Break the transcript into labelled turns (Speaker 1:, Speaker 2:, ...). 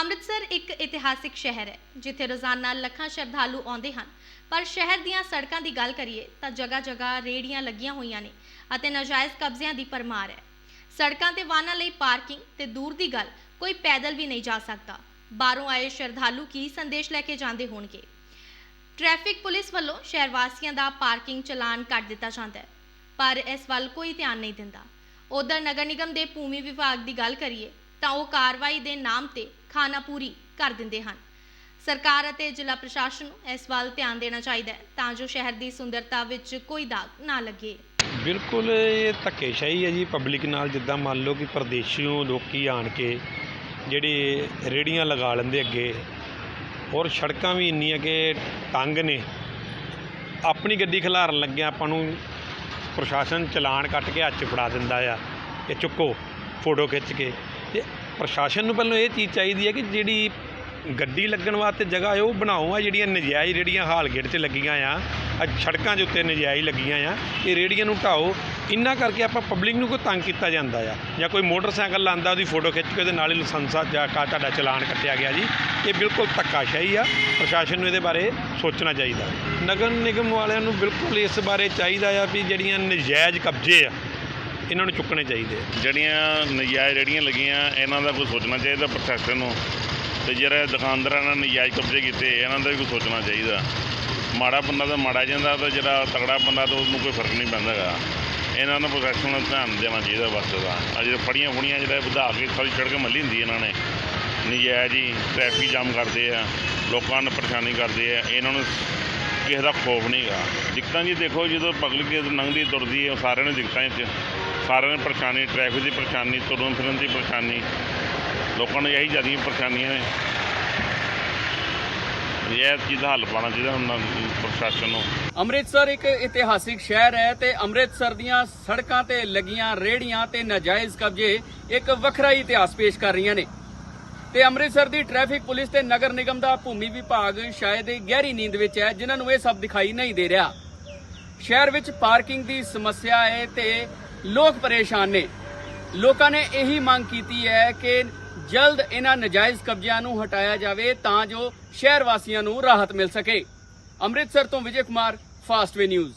Speaker 1: ਅੰਮ੍ਰਿਤਸਰ ਇੱਕ ਇਤਿਹਾਸਿਕ ਸ਼ਹਿਰ ਹੈ, ਜਿੱਥੇ ਰੋਜ਼ਾਨਾ ਲੱਖਾਂ ਸ਼ਰਧਾਲੂ ਆਉਂਦੇ ਹਨ। ਪਰ ਸ਼ਹਿਰ ਦੀਆਂ ਸੜਕਾਂ ਦੀ ਗੱਲ ਕਰੀਏ ਤਾਂ ਜਗ੍ਹਾ-ਜਗ੍ਹਾ ਰੇੜੀਆਂ ਲੱਗੀਆਂ ਹੋਈਆਂ ਨੇ ਅਤੇ ਨਾਜਾਇਜ਼ ਕਬਜ਼ਿਆਂ ਦੀ ਪਰਮਾਰ ਹੈ। ਸੜਕਾਂ ਤੇ ਵਾਹਨਾਂ ਲਈ ਪਾਰਕਿੰਗ ਤੇ ਦੂਰ ਦੀ ਗੱਲ, ਕੋਈ ਪੈਦਲ ਵੀ ਨਹੀਂ ਜਾ ਸਕਦਾ। ਬਾਹਰੋਂ ਆਏ ਸ਼ਰਧਾਲੂ ਕੀ ਸੰਦੇਸ਼ ਲੈ ਕੇ ਜਾਂਦੇ ਹੋਣਗੇ? ਟ੍ਰੈਫਿਕ ਪੁਲਿਸ ਵੱਲੋਂ ਸ਼ਹਿਰ ਵਾਸੀਆਂ ਦਾ ਪਾਰਕਿੰਗ ਚਲਾਨ ਕੱਟ ਦਿੱਤਾ ਜਾਂਦਾ ਹੈ, ਪਰ ਇਸ ਵੱਲ ਕੋਈ ਧਿਆਨ ਨਹੀਂ ਦਿੰਦਾ। ਉਧਰ ਨਗਰ ਨਿਗਮ ਦੇ ਭੂਮੀ ਵਿਭਾਗ ਦੀ ਗੱਲ ਕਰੀਏ ਤਾਂ ਉਹ ਕਾਰਵਾਈ ਦੇ ਨਾਮ ਤੇ ਖਾਨਾ ਪੂਰੀ ਕਰ ਦਿੰਦੇ ਹਨ। ਸਰਕਾਰ ਅਤੇ ਜ਼ਿਲ੍ਹਾ ਪ੍ਰਸ਼ਾਸਨ ਨੂੰ ਇਸ ਵੱਲ ਧਿਆਨ ਦੇਣਾ ਚਾਹੀਦਾ ਹੈ ਤਾਂ ਜੋ ਸ਼ਹਿਰ ਦੀ ਸੁੰਦਰਤਾ ਵਿੱਚ ਕੋਈ ਦਾਗ ਨਾ ਲੱਗੇ।
Speaker 2: ਬਿਲਕੁਲ ਇਹ ਧੱਕੇਸ਼ਾਹੀ ਹੈ ਜੀ ਪਬਲਿਕ ਨਾਲ ਜਿੱਦਾਂ ਮੰਨ ਲਓ ਕਿ ਪਰਦੇਸ਼ੀਓਂ ਲੋਕੀ ਆਣ ਕੇ ਜਿਹੜੇ ਰੇੜੀਆਂ ਲਗਾ ਲੈਂਦੇ ਅੱਗੇ ਔਰ ਸੜਕਾਂ ਵੀ ਇੰਨੀਆਂ ਕਿ ਤੰਗ ਨੇ। ਆਪਣੀ ਗੱਡੀ ਖਿਲਾਰਨ ਲੱਗਿਆ ਆਪਾਂ ਨੂੰ ਪ੍ਰਸ਼ਾਸਨ ਚਲਾਨ ਕੱਟ ਕੇ ਹੱਥ 'ਚ ਫੜਾ ਦਿੰਦਾ ਆ ਕਿ ਚੁੱਕੋ ਫੋਟੋ ਖਿੱਚ ਕੇ। ਤੇ ਪ੍ਰਸ਼ਾਸਨ ਨੂੰ ਪਹਿਲਾਂ ਇਹ ਚੀਜ਼ ਚਾਹੀਦੀ ਹੈ ਕਿ ਜਿਹੜੀ ਗੱਡੀ ਲੱਗਣ ਵਾਸਤੇ ਜਗ੍ਹਾ ਹੈ, ਉਹ ਬਣਾਓ। ਆ ਜਿਹੜੀਆਂ ਨਜਾਇਜ਼ ਰੇੜੀਆਂ ਹਾਲ ਗੇਟ 'ਚ ਲੱਗੀਆਂ ਆ ਅੱਜ ਸੜਕਾਂ ਦੇ ਉੱਤੇ ਨਜਾਇਜ਼ ਲੱਗੀਆਂ ਆ, ਇਹ ਰੇੜੀਆਂ ਨੂੰ ਢਾਓ। ਇੰਨਾ ਕਰਕੇ ਆਪਾਂ ਪਬਲਿਕ ਨੂੰ ਕੋਈ ਤੰਗ ਕੀਤਾ ਜਾਂਦਾ ਆ, ਜਾਂ ਕੋਈ ਮੋਟਰਸਾਈਕਲ ਲਾਂਦਾ, ਉਹਦੀ ਫੋਟੋ ਖਿੱਚ ਕੇ ਉਹਦੇ ਨਾਲ ਹੀ ਲਾਇਸੈਂਸ ਆ ਜਾਂ ਕਾ ਤੁਹਾਡਾ ਚਲਾਨ ਕੱਟਿਆ ਗਿਆ ਜੀ, ਇਹ ਬਿਲਕੁਲ ਧੱਕਾਸ਼ਾਹੀ ਆ। ਪ੍ਰਸ਼ਾਸਨ ਨੂੰ ਇਹਦੇ ਬਾਰੇ ਸੋਚਣਾ ਚਾਹੀਦਾ। ਨਗਰ ਨਿਗਮ ਵਾਲਿਆਂ ਨੂੰ ਬਿਲਕੁਲ ਇਸ ਬਾਰੇ ਚਾਹੀਦਾ ਆ ਵੀ ਜਿਹੜੀਆਂ ਨਜਾਇਜ਼ ਕਬਜ਼ੇ ਆ ਇਹਨਾਂ ਨੂੰ ਚੁੱਕਣੇ ਚਾਹੀਦੇ ਆ।
Speaker 3: ਜਿਹੜੀਆਂ ਨਜਾਇਜ਼ ਰੇੜੀਆਂ ਲੱਗੀਆਂ, ਇਹਨਾਂ ਦਾ ਕੋਈ ਸੋਚਣਾ ਚਾਹੀਦਾ ਪ੍ਰਸ਼ਾਸਨ ਨੂੰ। ਤੇ ਜਿਹੜੇ ਦੁਕਾਨਦਾਰਾਂ ਨੇ ਨਜਾਇਜ਼ ਕਬਜ਼ੇ ਕੀਤੇ, ਇਹਨਾਂ ਦਾ ਵੀ ਕੋਈ ਸੋਚਣਾ ਚਾਹੀਦਾ। ਮਾੜਾ ਬੰਦਾ ਤਾਂ ਮਾੜਾ ਜਾਂਦਾ, ਤਾਂ ਜਿਹੜਾ ਤਗੜਾ ਬੰਦਾ ਤਾਂ ਉਹਨੂੰ ਕੋਈ ਫ਼ਰਕ ਨਹੀਂ ਪੈਂਦਾ ਹੈਗਾ। ਇਹਨਾਂ ਨੂੰ ਪ੍ਰੋਸੈਸ਼ਨ ਨੂੰ ਧਿਆਨ ਦੇਣਾ ਚਾਹੀਦਾ ਬਸ ਦਾ ਅੱਜ ਫੜੀਆਂ ਫੁੜੀਆਂ ਜਿਹੜਾ ਵਧਾ ਕੇ ਸਾਰੀ ਸੜਕ ਮੱਲੀ ਹੁੰਦੀ ਇਹਨਾਂ ਨੇ। ਨਜਾਇਜ਼ ਹੀ ਟ੍ਰੈਫਿਕ ਜਾਮ ਕਰਦੇ ਆ, ਲੋਕਾਂ ਨੂੰ ਪਰੇਸ਼ਾਨੀ ਕਰਦੇ ਆ, ਇਹਨਾਂ ਨੂੰ ਕਿਸੇ ਦਾ ਖੌਫ ਨਹੀਂਗਾ ਦਿੱਕਤਾਂ ਜੀ ਦੇਖੋ, ਜਦੋਂ ਪਬਲਿਕ ਲੰਘਦੀ ਤੁਰਦੀ ਹੈ ਸਾਰਿਆਂ ਨੂੰ ਦਿੱਕਤਾਂ ਚ ਸਾਰਿਆਂ ਨੂੰ ਪਰੇਸ਼ਾਨੀ ਟ੍ਰੈਫਿਕ ਦੀ ਪਰੇਸ਼ਾਨੀ, ਤੁਰਨ ਫਿਰਨ ਦੀ ਪਰੇਸ਼ਾਨੀ, ਲੋਕਾਂ ਨੂੰ ਇਹੀ ਜ਼ਿਆਦੀਆਂ ਪਰੇਸ਼ਾਨੀਆਂ ਨੇ। ਇਹ ਚੀਜ਼ ਹੱਲ ਪਾਉਣਾ ਚਾਹੀਦਾ ਹੁਣ ਪ੍ਰਸ਼ਾਸਨ ਨੂੰ।
Speaker 4: ਅੰਮ੍ਰਿਤਸਰ ਇੱਕ ਇਤਿਹਾਸਿਕ ਸ਼ਹਿਰ ਹੈ ਤੇ ਅੰਮ੍ਰਿਤਸਰ ਦੀਆਂ ਸੜਕਾਂ ਤੇ ਲੱਗੀਆਂ ਰੇੜੀਆਂ ਤੇ ਨਾਜਾਇਜ਼ ਕਬਜ਼ੇ ਇੱਕ ਵੱਖਰਾ ਇਤਿਹਾਸ ਪੇਸ਼ ਕਰ ਰਹੀਆਂ ਨੇ। ਤੇ ਅੰਮ੍ਰਿਤਸਰ ਦੀ ਟ੍ਰੈਫਿਕ ਪੁਲਿਸ ਤੇ ਨਗਰ ਨਿਗਮ ਦਾ ਭੂਮੀ ਵਿਭਾਗ ਸ਼ਾਇਦ ਇਹ ਗਹਿਰੀ ਨੀਂਦ ਵਿੱਚ ਹੈ, ਜਿਨ੍ਹਾਂ ਨੂੰ ਇਹ ਸਭ ਦਿਖਾਈ ਨਹੀਂ ਦੇ ਰਿਹਾ। ਸ਼ਹਿਰ ਵਿੱਚ ਪਾਰਕਿੰਗ ਦੀ ਸਮੱਸਿਆ ਹੈ ਤੇ ਲੋਕ ਪਰੇਸ਼ਾਨ ਨੇ। ਲੋਕਾਂ ਨੇ ਇਹੀ ਮੰਗ ਕੀਤੀ ਹੈ ਕਿ ਜਲਦ ਇਹਨਾਂ ਨਜਾਇਜ਼ ਕਬਜ਼ਿਆਂ ਨੂੰ ਹਟਾਇਆ ਜਾਵੇ ਤਾਂ ਜੋ ਸ਼ਹਿਰ ਵਾਸੀਆਂ ਨੂੰ ਰਾਹਤ ਮਿਲ ਸਕੇ। ਅੰਮ੍ਰਿਤਸਰ ਤੋਂ ਵਿਜੇ ਕੁਮਾਰ ਫਾਸਟਵੇ ਨਿਊਜ਼